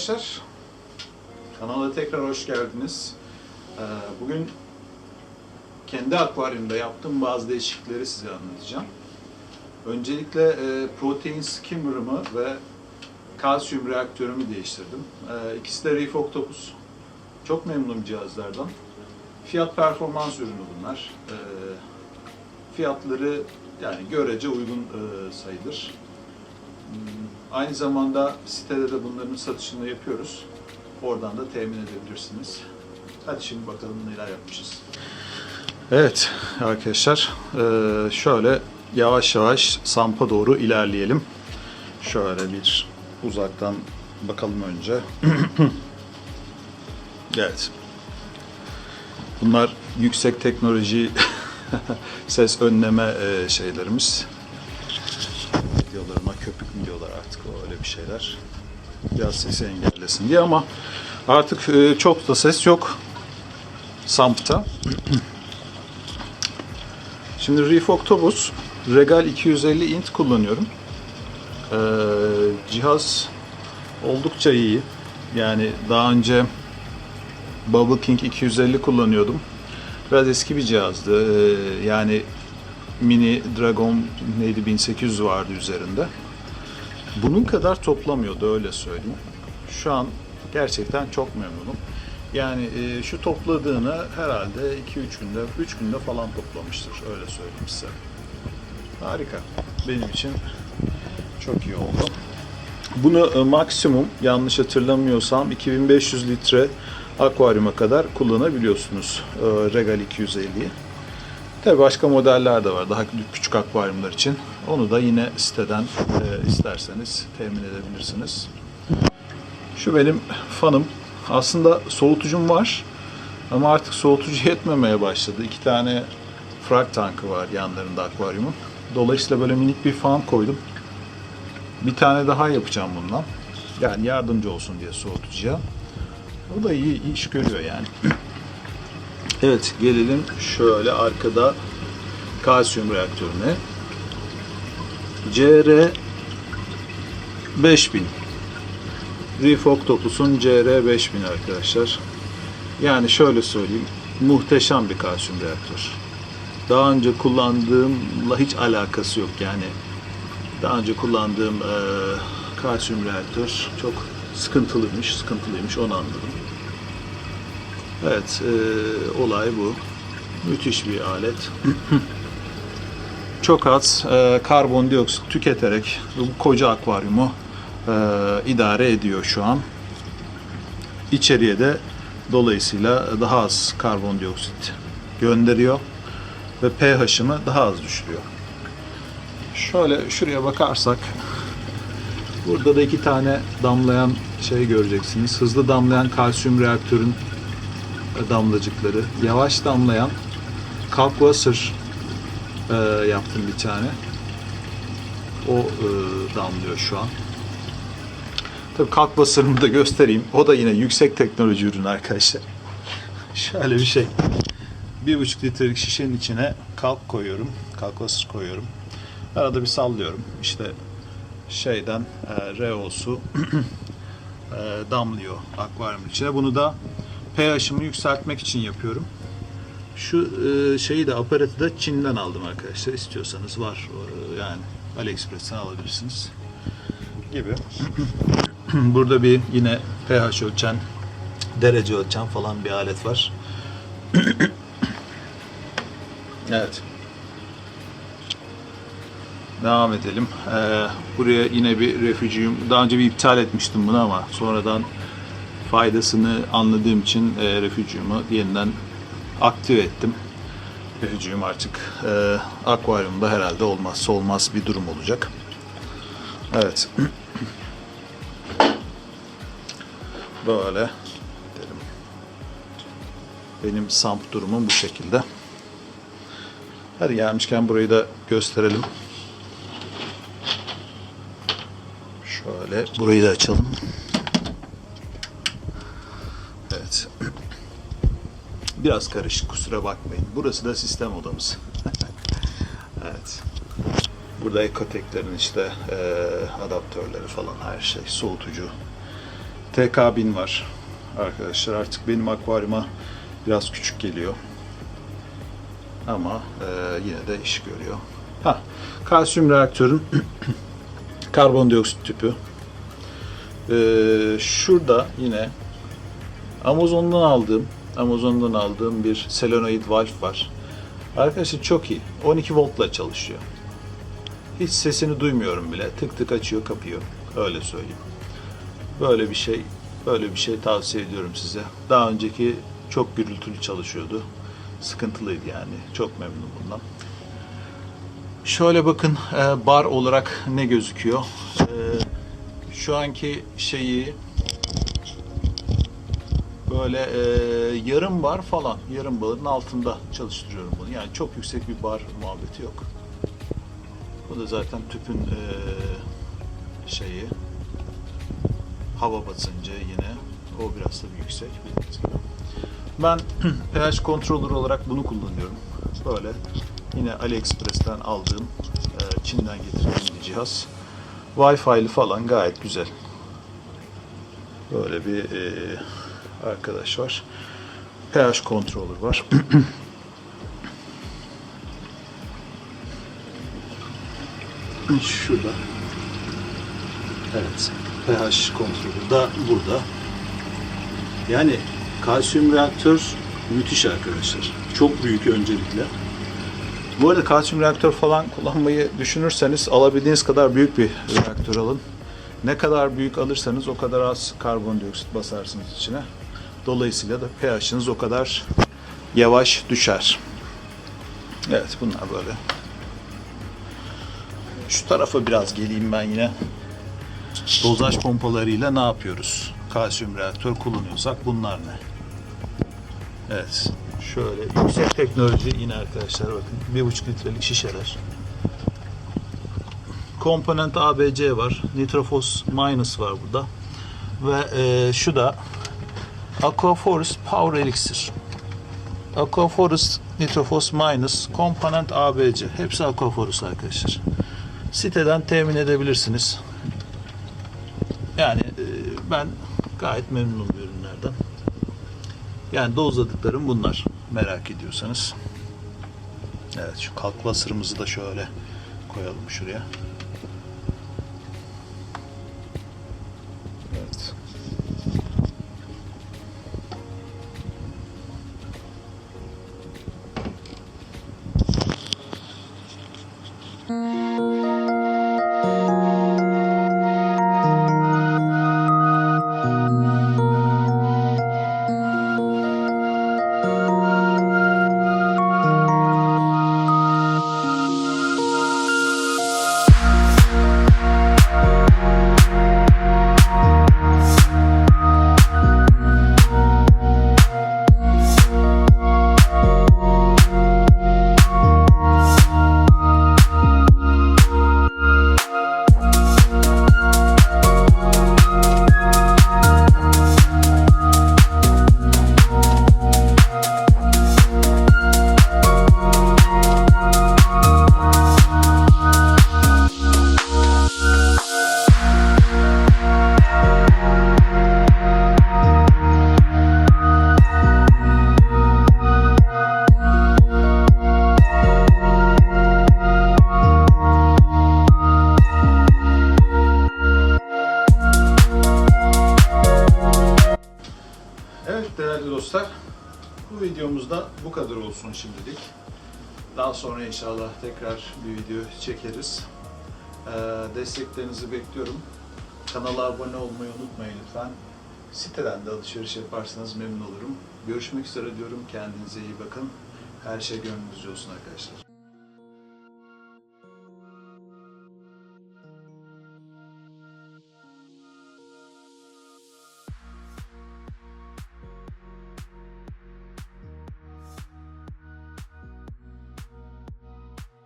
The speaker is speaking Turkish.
arkadaşlar. Kanala tekrar hoş geldiniz. Ee, Bugün kendi akvaryumda yaptığım bazı değişiklikleri size anlatacağım. Öncelikle e, protein skimmer'ımı ve kalsiyum reaktörümü değiştirdim. Ee, İkisi de Reef Octopus. Çok memnunum cihazlardan. Fiyat performans ürünü bunlar. Ee, Fiyatları yani görece uygun e, sayılır. Aynı zamanda sitede de bunların satışını yapıyoruz. Oradan da temin edebilirsiniz. Hadi şimdi bakalım neler yapmışız. Evet arkadaşlar eee, şöyle yavaş yavaş sampa doğru ilerleyelim. Şöyle bir uzaktan bakalım önce. evet. Bunlar yüksek teknoloji ses önleme eee, şeylerimiz videolarıma köpük mü diyorlar artık o öyle bir şeyler. Biraz sesi engellesin diye ama artık e, çok da ses yok Samp'ta. Şimdi Reef Octopus Regal 250 int kullanıyorum. Ee, cihaz oldukça iyi. Yani daha önce Bubble King 250 kullanıyordum. Biraz eski bir cihazdı. Ee, yani mini Dragon neydi 1800 vardı üzerinde. Bunun kadar toplamıyordu öyle söyleyeyim. Şu an gerçekten çok memnunum. Yani e, şu topladığını herhalde 2-3 günde, 3 günde falan toplamıştır öyle söyleyeyim size. Harika. Benim için çok iyi oldu. Bunu e, maksimum yanlış hatırlamıyorsam 2500 litre akvaryuma kadar kullanabiliyorsunuz e, Regal 250'yi. Tabii başka modeller de var daha küçük akvaryumlar için. Onu da yine siteden e, isterseniz temin edebilirsiniz. Şu benim fanım. Aslında soğutucum var. Ama artık soğutucu yetmemeye başladı. İki tane frag tankı var yanlarında akvaryumun. Dolayısıyla böyle minik bir fan koydum. Bir tane daha yapacağım bundan. Yani yardımcı olsun diye soğutucuya. O da iyi iş görüyor yani. Evet gelelim şöyle arkada kalsiyum reaktörüne. CR 5000 Reef Octopus'un CR 5000 arkadaşlar. Yani şöyle söyleyeyim muhteşem bir kalsiyum reaktör. Daha önce kullandığımla hiç alakası yok yani. Daha önce kullandığım eee kalsiyum reaktör çok sıkıntılıymış, sıkıntılıymış onu anladım. Evet, e, olay bu. Müthiş bir alet. Çok az e, karbondioksit tüketerek bu koca akvaryumu e, idare ediyor şu an. İçeriye de dolayısıyla daha az karbondioksit gönderiyor ve pH'ını daha az düşürüyor. Şöyle şuraya bakarsak burada da iki tane damlayan şey göreceksiniz. Hızlı damlayan kalsiyum reaktörün damlacıkları. Yavaş damlayan kalkwasser e, yaptım bir tane. O e, damlıyor şu an. Tabii kalkwasser'ımı da göstereyim. O da yine yüksek teknoloji ürünü arkadaşlar. Şöyle bir şey. Bir buçuk litrelik şişenin içine kalk koyuyorum. Kalkwasser koyuyorum. Arada bir sallıyorum. İşte şeyden e, reosu e, damlıyor akvaryumun içine. Bunu da pH'ımı yükseltmek için yapıyorum. Şu e, şeyi de aparatı da Çin'den aldım arkadaşlar. İstiyorsanız var. E, yani AliExpress'ten alabilirsiniz. Gibi. Burada bir yine pH ölçen, derece ölçen falan bir alet var. evet. Devam edelim. Ee, buraya yine bir refüjiyum. Daha önce bir iptal etmiştim bunu ama sonradan faydasını anladığım için e, refüjiyumu yeniden aktive ettim. Refüjiyum artık e, akvaryumda herhalde olmazsa olmaz bir durum olacak. Evet. Böyle dedim. Benim samp durumum bu şekilde. Hadi gelmişken burayı da gösterelim. Şöyle burayı da açalım. Evet. Biraz karışık kusura bakmayın. Burası da sistem odamız. evet. Burada ekoteklerin işte eee, adaptörleri falan her şey. Soğutucu TK1000 var arkadaşlar. Artık benim akvaryuma biraz küçük geliyor. Ama e, yine de iş görüyor. Ha, kalsiyum reaktörün karbondioksit tüpü. E, şurada yine Amazon'dan aldığım Amazon'dan aldığım bir solenoid valve var. Arkadaşlar çok iyi. 12 voltla çalışıyor. Hiç sesini duymuyorum bile. Tık tık açıyor, kapıyor. Öyle söyleyeyim. Böyle bir şey, böyle bir şey tavsiye ediyorum size. Daha önceki çok gürültülü çalışıyordu. Sıkıntılıydı yani. Çok memnunum bundan. Şöyle bakın e, bar olarak ne gözüküyor. E, şu anki şeyi böyle e, yarım bar falan, yarım barın altında çalıştırıyorum bunu. Yani çok yüksek bir bar muhabbeti yok. Bu da zaten tüpün e, şeyi hava basıncı yine o biraz da yüksek. Ben pH controller olarak bunu kullanıyorum. Böyle yine AliExpress'ten aldığım e, Çin'den getirdiğim bir cihaz. Wi-Fi'li falan gayet güzel. Böyle bir e, arkadaş var. pH controller var. Şurada. Evet. pH kontrolü da burada. Yani kalsiyum reaktör müthiş arkadaşlar. Çok büyük öncelikle. Bu arada kalsiyum reaktör falan kullanmayı düşünürseniz alabildiğiniz kadar büyük bir reaktör alın. Ne kadar büyük alırsanız o kadar az karbondioksit basarsınız içine. Dolayısıyla da pH'iniz o kadar yavaş düşer. Evet bunlar böyle. Şu tarafa biraz geleyim ben yine. Dozaj pompalarıyla ne yapıyoruz? Kalsiyum reaktör kullanıyorsak bunlar ne? Evet. Şöyle yüksek teknoloji yine arkadaşlar bakın. Bir buçuk litrelik şişeler. Komponent ABC var. Nitrofos minus var burada. Ve e, şu da Aquaforest Power Elixir. Aquaforest Nitrofos minus komponent ABC. Hepsi Aquaforest arkadaşlar. Siteden temin edebilirsiniz. Yani e, ben gayet memnunum bu ürünlerden. Yani dozladıklarım bunlar. Merak ediyorsanız. Evet şu kalk sırımızı da şöyle koyalım şuraya. Evet değerli dostlar, bu videomuzda bu kadar olsun şimdilik. Daha sonra inşallah tekrar bir video çekeriz. Ee, desteklerinizi bekliyorum. Kanala abone olmayı unutmayın lütfen. Siteden de alışveriş yaparsanız memnun olurum. Görüşmek üzere diyorum. Kendinize iyi bakın. Her şey gönlünüzce olsun arkadaşlar.